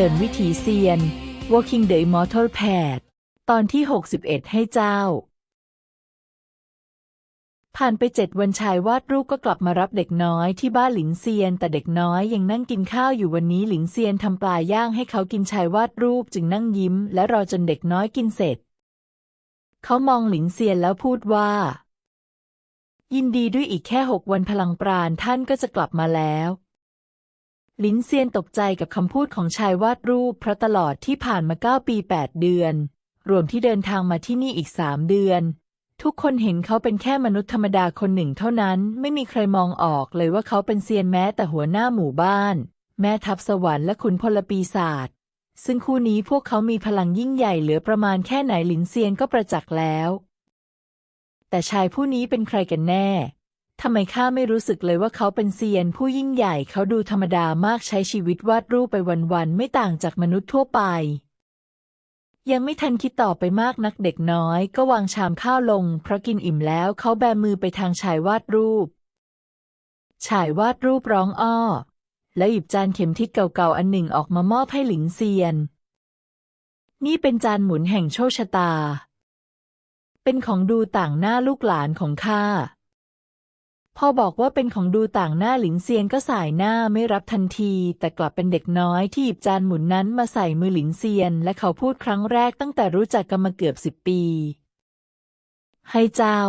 ดินวิถีเซียน Walking the Immortal Path ตอนที่ 61 ให้เจ้า ผ่านไปเจ็ดวันชายวาดรูปก็กลับมารับเด็กน้อยที่บ้านหลินเซียน แต่เด็กน้อยยังนั่งกินข้าวอยู่วันนี้หลินเซียนทำปลาย่างให้เขากินชายวาดรูปจึงนั่งยิ้ม และรอจนเด็กน้อยกินเสร็จ เขามองหลินเซียนแล้วพูดว่า ยินดีด้วยอีกแค่หกวันพลังปราณท่านก็จะกลับมาแล้ว ลินเซียนตกใจกับคำพูดของชายวาดรูป เพราะตลอดที่ผ่านมาเก้าปีแปดเดือน รวมที่เดินทางมาที่นี่อีกสามเดือน ทุกคนเห็นเขาเป็นแค่มนุษย์ธรรมดาคนหนึ่งเท่านั้น ไม่มีใครมองออกเลยว่าเขาเป็นเซียนแม้แต่หัวหน้าหมู่บ้าน แม่ทัพสวรรค์และขุนพลปีศาจซึ่งคู่นี้พวกเขามีพลังยิ่งใหญ่เหลือประมาณแค่ไหนลินเซียนก็ประจักษ์แล้ว แต่ชายผู้นี้เป็นใครกันแน่ ทำไมข้าไม่รู้สึกเลยว่าเขาเป็นเซียนผู้ยิ่งใหญ่เขาดูธรรมดามากใช้ชีวิตวาดรูปไปวันๆ ไม่ต่างจากมนุษย์ทั่วไป ยังไม่ทันคิดต่อไปมากนักเด็กน้อย ก็วางชามข้าวลง เพราะกินอิ่มแล้วเขาแบมือไปทางชายวาดรูป ชายวาดรูปร้องอ้อ แล้วหยิบจานเข็มทิศเก่าๆ อันหนึ่งออกมามอบให้หลิงเซียน นี่เป็นจานหมุนแห่งโชคชะตา เป็นของดูต่างหน้าลูกหลานของข้า พอบอกว่าเป็นของดูต่างหน้าหลิงเซียนก็สายหน้าไม่รับทันที แต่กลับเป็นเด็กน้อยที่หยิบจานหมุนนั้นมาใส่มือหลิงเซียน และเขาพูดครั้งแรกตั้งแต่รู้จักกันมาเกือบสิบปี ให้เจ้า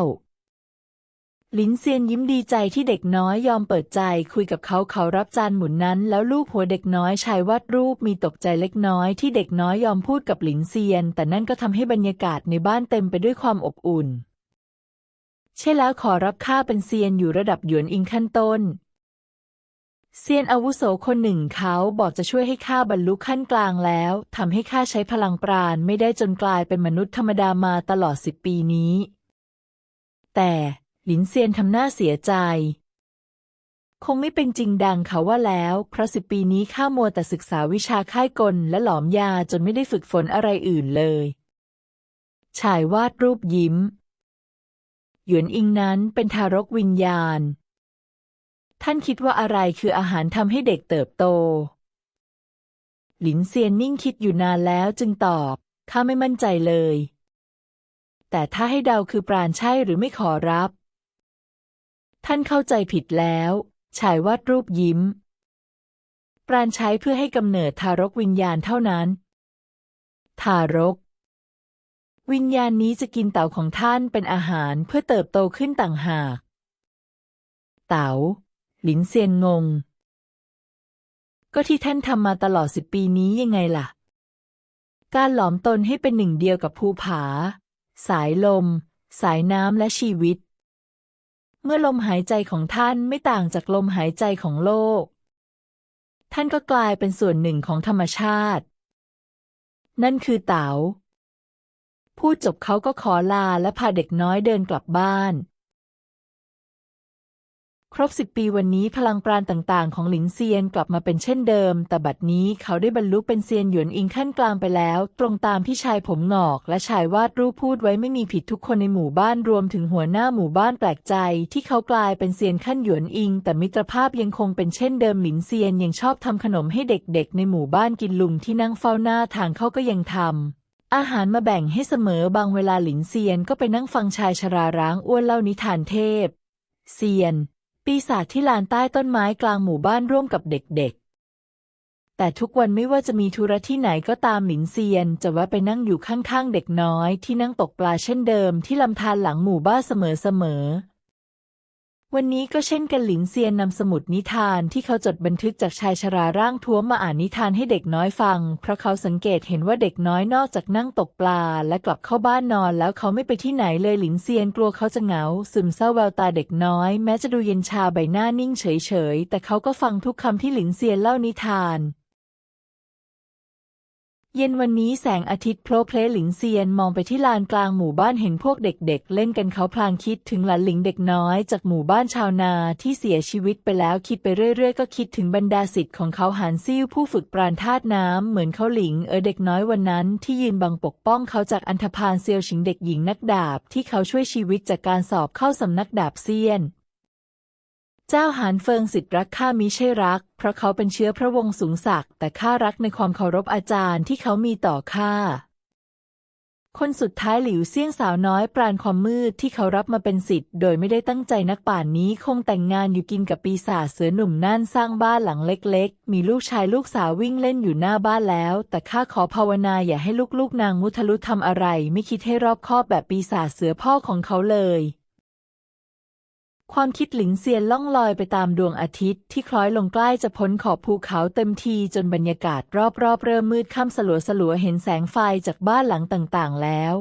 หลินเซียนยิ้มดีใจที่เด็กน้อยยอมเปิดใจ คุยกับเขาเขารับจานหมุนนั้น แล้วลูบหัวเด็กน้อยชายวาดรูปมีตกใจเล็กน้อยที่เด็กน้อยยอมพูดกับหลินเซียน แต่นั่นก็ทำให้บรรยากาศในบ้านเต็มไปด้วยความอบอุ่น ใช่แล้วขอรับข้าเป็นเซียนอยู่ระดับหยวนอิงขั้นต้น เซียนอาวุโสคนหนึ่งเขาบอกจะช่วยให้ข้าบรรลุขั้นกลางแล้วทำให้ข้าใช้พลังปราณไม่ได้จนกลายเป็นมนุษย์ธรรมดามาตลอดสิบปีนี้ แต่หลินเซียนทำหน้าเสียใจ คงไม่เป็นจริงดังเขาว่าแล้วเพราะสิบปีนี้ข้ามัวแต่ศึกษาวิชาค่ายกลและหลอมยาจนไม่ได้ฝึกฝนอะไรอื่นเลย ชายวาดรูปยิ้ม หยวนอิงนั้นเป็นทารกวิญญาณ ท่านคิดว่าอะไรคืออาหารทำให้เด็กเติบโต หลินเซียนนิ่งคิดอยู่นานแล้วจึงตอบข้าไม่มั่นใจเลย แต่ถ้าให้เดาคือปราณใช่หรือไม่ขอรับ ท่านเข้าใจผิดแล้วชายวาดรูปยิ้ม ปราณใช้เพื่อให้กำเนิดทารกวิญญาณเท่านั้น ทารก วิญญาณนี้จะกินเต่าของท่านเป็นอาหารเพื่อเติบโตขึ้นต่างหาก เต๋าหลินเซียนงง ก็ที่ท่านทำมาตลอดสิบปีนี้ยังไงล่ะ การหลอมตนให้เป็นหนึ่งเดียวกับภูผา สายลม สายน้ำและชีวิต เมื่อลมหายใจของท่านไม่ต่างจากลมหายใจของโลก ท่านก็กลายเป็นส่วนหนึ่งของธรรมชาติ นั่นคือเต๋า พูดจบเขาก็ขอลาและพาเด็กน้อยเดินกลับบ้าน ครบสิบปีวันนี้พลังปราณต่างๆ ของหลิงเซียนกลับมาเป็นเช่นเดิม แต่บัดนี้เขาได้บรรลุเป็นเซียนหยวนอิงขั้นกลางไปแล้ว ตรงตามที่ชายผมหงอก และชายวาดรูปพูดไว้ไม่มีผิดทุกคนในหมู่บ้านรวมถึงหัวหน้าหมู่บ้านแปลกใจ ที่เขากลายเป็นเซียนขั้นหยวนอิง แต่มิตรภาพยังคงเป็นเช่นเดิมหลินเซียนยังชอบทำขนมให้เด็กๆ ในหมู่บ้านกินลุงที่นั่งเฝ้าหน้าทางเขาก็ยังทำ อาหารมาแบ่งให้เสมอบางเวลาหลินเซียนก็ไปนั่งฟังชายชราร้างอ้วนเล่านิทานเทพ เซียน ปีศาจที่ลานใต้ต้นไม้กลางหมู่บ้านร่วมกับเด็กๆ แต่ทุกวันไม่ว่าจะมีธุระที่ไหนก็ตามหลินเซียน จะแวะไปนั่งอยู่ข้างๆ เด็กน้อยที่นั่งตกปลาเช่นเดิมที่ลำธารหลังหมู่บ้านเสมอๆ วันนี้ก็เช่นกันหลินเซียนนำสมุดนิทานที่เขาจดบันทึกจากชายชราร่างท้วมมาอ่านนิทานให้เด็กน้อยฟัง เพราะเขาสังเกตเห็นว่าเด็กน้อยนอกจากนั่งตกปลา และกลับเข้าบ้านนอนแล้วเขาไม่ไปที่ไหนเลยหลินเซียนกลัวเขาจะเหงา ซึมเศร้าแววตาเด็กน้อย แม้จะดูเย็นชาใบหน้านิ่งเฉยๆแต่เขาก็ฟังทุกคำที่หลินเซียนเล่านิทาน เย็นวันนี้แสงอาทิตย์โผล่เพลหลิงเซียนมองไปที่ลานกลางหมู่บ้านเห็นพวกเด็กๆเล่นกันเขาพลางคิดถึงหลานหลิงเด็กน้อยจากหมู่บ้านชาวนาที่เสียชีวิตไปแล้วคิดไปเรื่อยๆ ก็คิดถึงบรรดาศิษย์ของเขาหานซิ่วผู้ฝึกปราณธาตุน้ำเหมือนเขาหลิงเออเด็กน้อยวันนั้นที่ยืนบังปกป้องเขาจากอันธพาลเซียวชิงเด็กหญิงนักดาบที่เขาช่วยชีวิตจากการสอบเข้าสำนักดาบเซียน เจ้าหานเฟิงสิทธิ์รักข้ามิใช่รัก เพราะเขาเป็นเชื้อพระวงศ์สูงศักดิ์แต่ข้ารักในความเคารพอาจารย์ที่เขามีต่อข้าคนสุดท้ายหลิวเซี่ยงสาวน้อยปราณความมืดที่เขารับมาเป็นสิทธิ์โดยไม่ได้ตั้งใจนักป่านนี้คงแต่งงานอยู่กินกับปีศาจเสือหนุ่มนั่นสร้างบ้านหลังเล็กๆ มีลูกชายลูกสาววิ่งเล่นอยู่หน้าบ้านแล้ว แต่ข้าขอภาวนาอย่าให้ลูกๆนางมุทะลุทำอะไร ไม่คิดให้รอบคอบแบบปีศาจเสือพ่อของเขาเลย ความคิดหลิงเซียนล่องลอยไปตามดวงอาทิตย์ที่คล้อยลงใกล้จะพ้นขอบภูเขาเต็มทีจนบรรยากาศรอบๆเริ่มมืดค่ำสลัวสลัวๆเห็นแสงไฟจากบ้านหลังต่างๆ แล้ว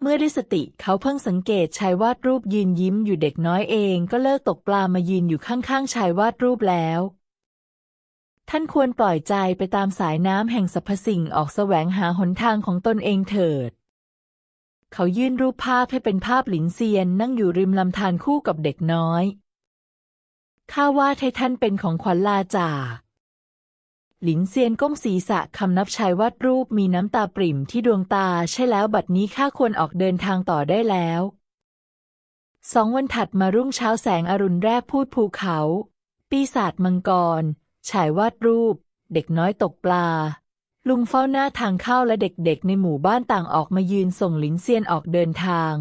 เมื่อได้สติเขาเพิ่งสังเกตชายวาดรูปยืนยิ้มอยู่เด็กน้อยเองก็เลิกตกปลามายืนอยู่ข้างๆชายวาดรูปแล้ว ท่านควรปล่อยใจไปตามสายน้ำแห่งสรรพสิ่งออกแสวงหาหนทางของตนเองเถิด เขายื่นรูปภาพให้เป็นภาพหลินเซียนนั่งอยู่ริมลำธารคู่กับเด็กน้อยข้าว่าให้ท่านเป็นของขวัญลาจาหลินเซียนก้มศีรษะคำนับชายวาดรูปมีน้ำตาปริ่มที่ดวงตาใช่แล้วบัดนี้ข้าควรออกเดินทางต่อได้แล้วสองวันถัดมารุ่งเช้าแสงอรุณแรกพูดภูเขา ปีศาจมังกร ฉายวาดรูป เด็กน้อยตกปลา ลุงเฝ้าหน้าทางเข้าและเด็กๆ ในหมู่บ้านต่างออกมายืนส่งหลินเซียนออกเดินทาง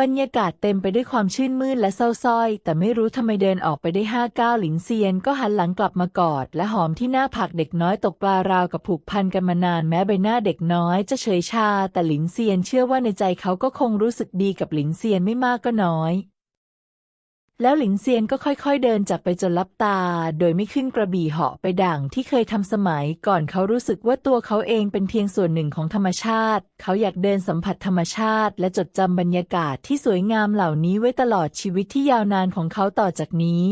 บรรยากาศเต็มไปด้วยความชื่นมื่นและเศร้าส้อย แต่ไม่รู้ทำไมเดินออกไปได้ห้าก้าวหลินเซียนก็หันหลังกลับมากอด และหอมที่หน้าผากเด็กน้อยตกปลาราวกับผูกพันกันมานานแม้ใบหน้าเด็กน้อยจะเฉยชา แต่หลินเซียนเชื่อว่าในใจเขาก็คงรู้สึกดีกับหลินเซียนไม่มากก็น้อย แล้วหลินเซียนก็ค่อยๆ เดินจากไปจนลับตา โดยไม่ขึ้นกระบี่เหาะไปดั่งที่เคยทำสมัยก่อนเขารู้สึกว่าตัวเขาเองเป็นเพียงส่วนหนึ่งของธรรมชาติ เขาอยากเดินสัมผัสธรรมชาติ และจดจำบรรยากาศที่สวยงามเหล่านี้ไว้ตลอดชีวิตที่ยาวนานของเขาต่อจากนี้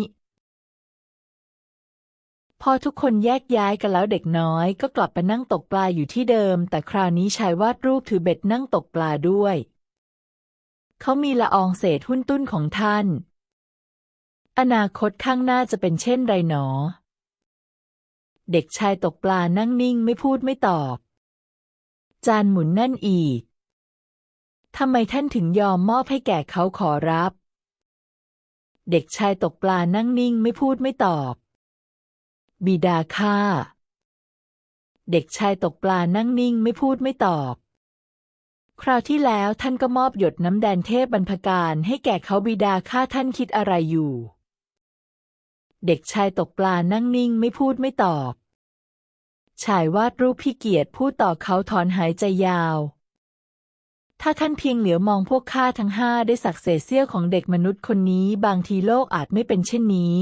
พอทุกคนแยกย้ายกันแล้วเด็กน้อยก็กลับไปนั่งตกปลาอยู่ที่เดิม แต่คราวนี้ชายวาดรูปถือเบ็ดนั่งตกปลาด้วย เขามีละอองเศษหุ้นตุ้นของท่าน อนาคตข้างหน้าจะเป็นเช่นไรหนอ เด็กชายตกปลานั่งนิ่งไม่พูดไม่ตอบ จานหมุนนั่นอีกทำไมท่านถึงยอมมอบให้แก่เขาขอรับ เด็กชายตกปลานั่งนิ่งไม่พูดไม่ตอบ บิดาข้า เด็กชายตกปลานั่งนิ่งไม่พูดไม่ตอบ คราวที่แล้วท่านก็มอบหยดน้ำแดงเทพบรรพการให้แก่เขาบิดาข้าท่านคิดอะไรอยู่ เด็กชายตกปลานั่งนิ่งไม่พูดไม่ตอบ ชายวาดรูปพี่เกียรติพูดต่อเขาถอนหายใจยาว ถ้าท่านเพียงเหลียวมองพวกข้าทั้งห้าได้สักเศษเสี้ยวของเด็กมนุษย์คนนี้ บางทีโลกอาจไม่เป็นเช่นนี้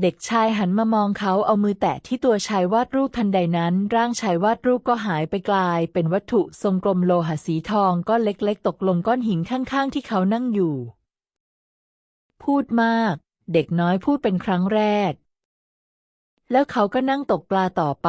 เด็กชายหันมามองเขาเอามือแตะที่ตัวชายวาดรูปทันใดนั้น ร่างชายวาดรูปก็หายไปกลาย เป็นวัตถุทรงกลมโลหะสีทองก้อนเล็ก ๆ ตกลงก้อนหินข้างๆ ที่เขานั่งอยู่ พูดมาก เด็กน้อยพูดเป็นครั้งแรก แล้วเขาก็นั่งตกปลาต่อไป